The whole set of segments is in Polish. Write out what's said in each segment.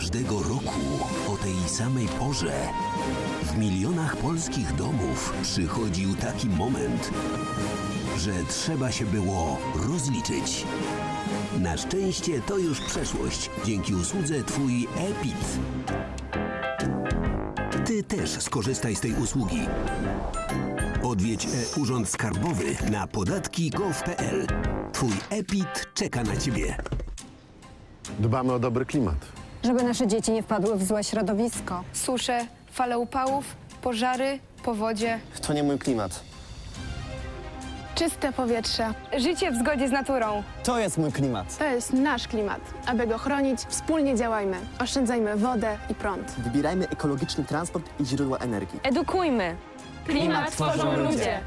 Każdego roku o tej samej porze w milionach polskich domów przychodził taki moment, że trzeba się było rozliczyć. Na szczęście to już przeszłość dzięki usłudze Twój EPIT. Ty też skorzystaj z tej usługi. Odwiedź e-Urząd Skarbowy na podatki.gov.pl. Twój EPIT czeka na Ciebie. Dbamy o dobry klimat. Żeby nasze dzieci nie wpadły w złe środowisko. Susze, fale upałów, pożary, powodzie, To nie mój klimat. czyste powietrze, życie w zgodzie z naturą. To jest mój klimat. To jest nasz klimat. Aby go chronić, wspólnie działajmy. Oszczędzajmy wodę i prąd. Wybierajmy ekologiczny transport i źródła energii. Edukujmy. Klimat tworzą ludzie.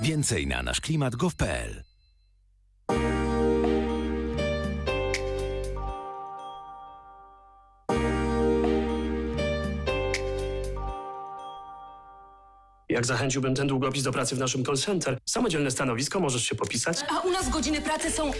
Więcej na nasz klimat Jak zachęciłbym ten długopis do pracy w naszym call center? Samodzielne stanowisko, możesz się popisać? A u nas godziny pracy są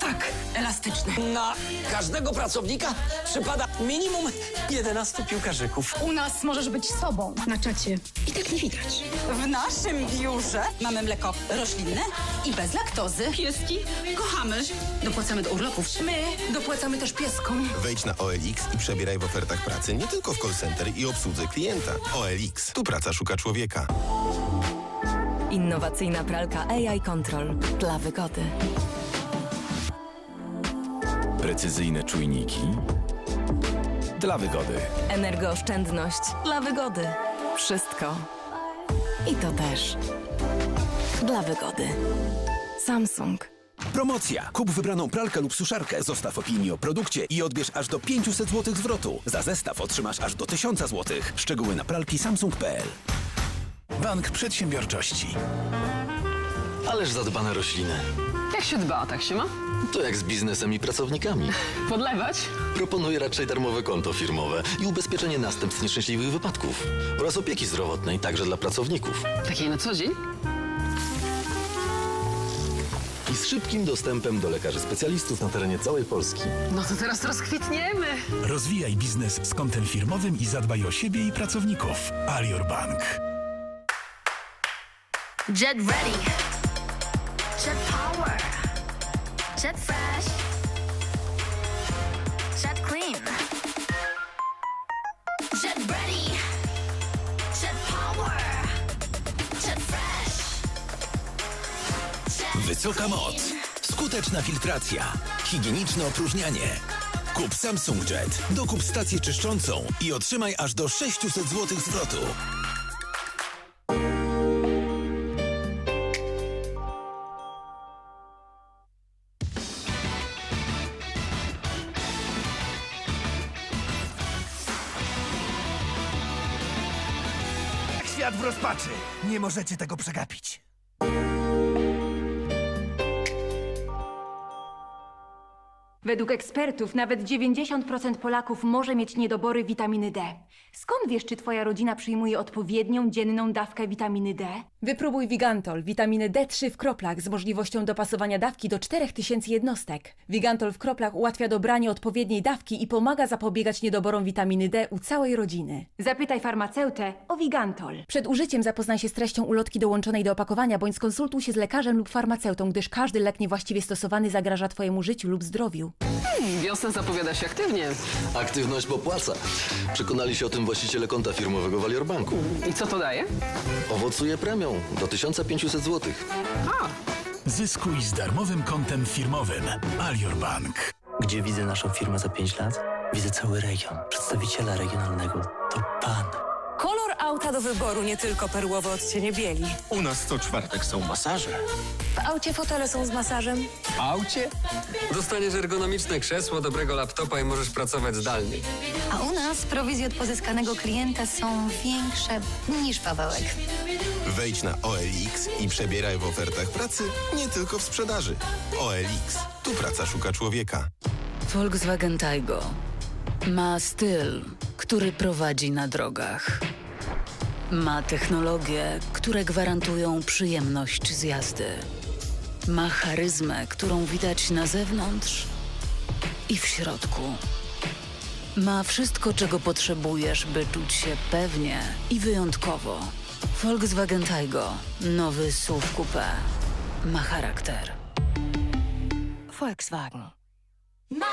tak elastyczne. Na każdego pracownika przypada minimum 11 piłkarzyków. U nas możesz być sobą na czacie. I tak nie widać. W naszym biurze mamy mleko roślinne i bez laktozy. Pieski kochamy. Dopłacamy do urlopów. My dopłacamy też pieskom. Wejdź na OLX i przebieraj w ofertach pracy nie tylko w call center i obsłudze klienta. OLX. Tu praca szuka człowieka. Innowacyjna pralka AI Control dla wygody. Precyzyjne czujniki dla wygody. Energooszczędność dla wygody. Wszystko. I to też dla wygody. Samsung. Promocja. Kup wybraną pralkę lub suszarkę, zostaw opinię o produkcie i odbierz aż do 500 zł zwrotu. Za zestaw otrzymasz aż do 1000 zł. Szczegóły na pralki samsung.pl. Bank Przedsiębiorczości. Ależ zadbane rośliny. Jak się dba, tak się ma? To jak z biznesem i pracownikami. Podlewać? Proponuję raczej darmowe konto firmowe i ubezpieczenie następstw nieszczęśliwych wypadków oraz opieki zdrowotnej także dla pracowników. Takiej na co dzień? Szybkim dostępem do lekarzy specjalistów na terenie całej Polski. No to teraz rozkwitniemy. Rozwijaj biznes z kontem firmowym i zadbaj o siebie i pracowników. Alior Bank. Jet ready. Jet power. Jet fresh. Wysoka moc. Skuteczna filtracja. Higieniczne opróżnianie. Kup Samsung Jet. Dokup stację czyszczącą i otrzymaj aż do 600 zł zwrotu. Świat w rozpaczy. Nie możecie tego przegapić. Według ekspertów nawet 90% Polaków może mieć niedobory witaminy D. Skąd wiesz, czy twoja rodzina przyjmuje odpowiednią dzienną dawkę witaminy D? Wypróbuj Vigantol, witaminę D3 w kroplach z możliwością dopasowania dawki do 4000 jednostek. Vigantol w kroplach ułatwia dobranie odpowiedniej dawki i pomaga zapobiegać niedoborom witaminy D u całej rodziny. Zapytaj farmaceutę o Vigantol. Przed użyciem zapoznaj się z treścią ulotki dołączonej do opakowania bądź skonsultuj się z lekarzem lub farmaceutą, gdyż każdy lek niewłaściwie stosowany zagraża twojemu życiu lub zdrowiu. Wiosna zapowiada się aktywnie. Aktywność popłaca. Przekonali się o tym właściciele konta firmowego w Alior Banku. I co to daje? Owocuje premią do 1500 zł. Zyskuj z darmowym kontem firmowym. Alior Bank. Gdzie widzę naszą firmę za 5 lat? Widzę cały region. Przedstawiciela regionalnego. To pan. Auta do wyboru, nie tylko perłowe odcienie bieli. U nas co czwartek są masaże. W aucie fotele są z masażem. W aucie? Dostaniesz ergonomiczne krzesło, dobrego laptopa i możesz pracować zdalnie. A u nas prowizje od pozyskanego klienta są większe niż Pawełek. Wejdź na OLX i przebieraj w ofertach pracy nie tylko w sprzedaży. OLX. Tu praca szuka człowieka. Volkswagen Taigo ma styl, który prowadzi na drogach. Ma technologie, które gwarantują przyjemność z jazdy. Ma charyzmę, którą widać na zewnątrz i w środku. Ma wszystko, czego potrzebujesz, by czuć się pewnie i wyjątkowo. Volkswagen Taigo. Nowy SUV Coupé. Ma charakter. Volkswagen. Na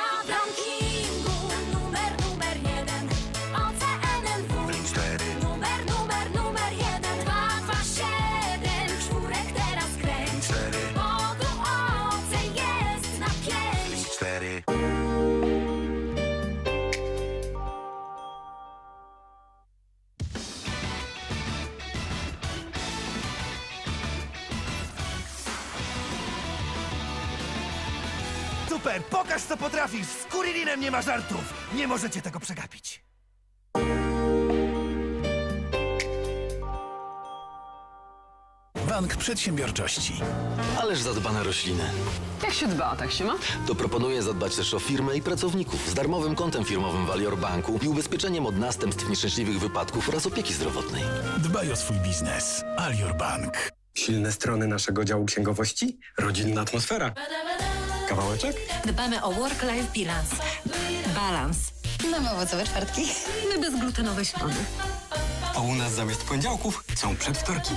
Super, pokaż co potrafisz! Z Kurilinem nie ma żartów! Nie możecie tego przegapić! Bank Przedsiębiorczości. Ależ zadbane rośliny. Jak się dba, tak się ma? To proponuję zadbać też o firmę i pracowników z darmowym kontem firmowym w Alior Banku i ubezpieczeniem od następstw nieszczęśliwych wypadków oraz opieki zdrowotnej. Dbaj o swój biznes. Alior Bank. Silne strony naszego działu księgowości? Rodzinna atmosfera. Kawałeczek? Dbamy o work-life balance. Balans. Mamy owocowe czwartki. My bezglutenowe środy. A u nas zamiast poniedziałków są przedwtorki.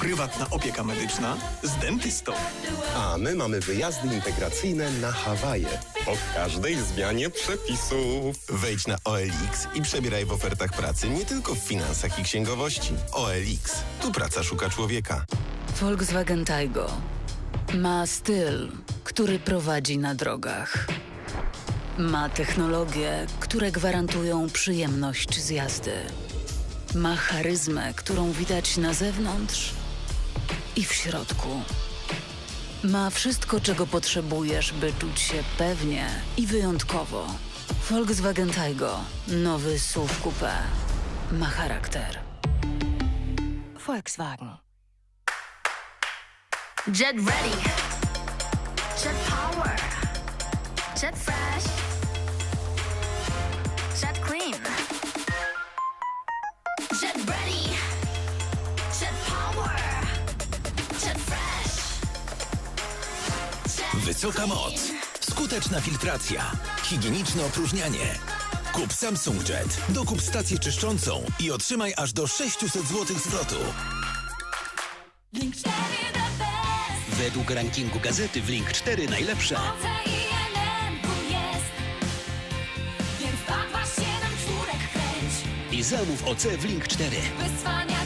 Prywatna opieka medyczna z dentystą. A my mamy wyjazdy integracyjne na Hawaje. Po każdej zmianie przepisów. Wejdź na OLX i przebieraj w ofertach pracy nie tylko w finansach i księgowości. OLX. Tu praca szuka człowieka. Volkswagen Taigo. Ma styl, który prowadzi na drogach. Ma technologie, które gwarantują przyjemność z jazdy. Ma charyzmę, którą widać na zewnątrz i w środku. Ma wszystko, czego potrzebujesz, by czuć się pewnie i wyjątkowo. Volkswagen Taigo. Nowy SUV Coupé. Ma charakter. Volkswagen. Jet ready Jet power Jet fresh Jet clean Jet ready Jet power Jet fresh Jet Wysoka moc. Skuteczna filtracja. Higieniczne opróżnianie. Kup Samsung Jet. Dokup stację czyszczącą i otrzymaj aż do 600 zł zwrotu. Blink 4 the best Według rankingu gazety 4 dwa, siedem Czwórek kręć I zamów OC w Link 4. Wyzwaniakiem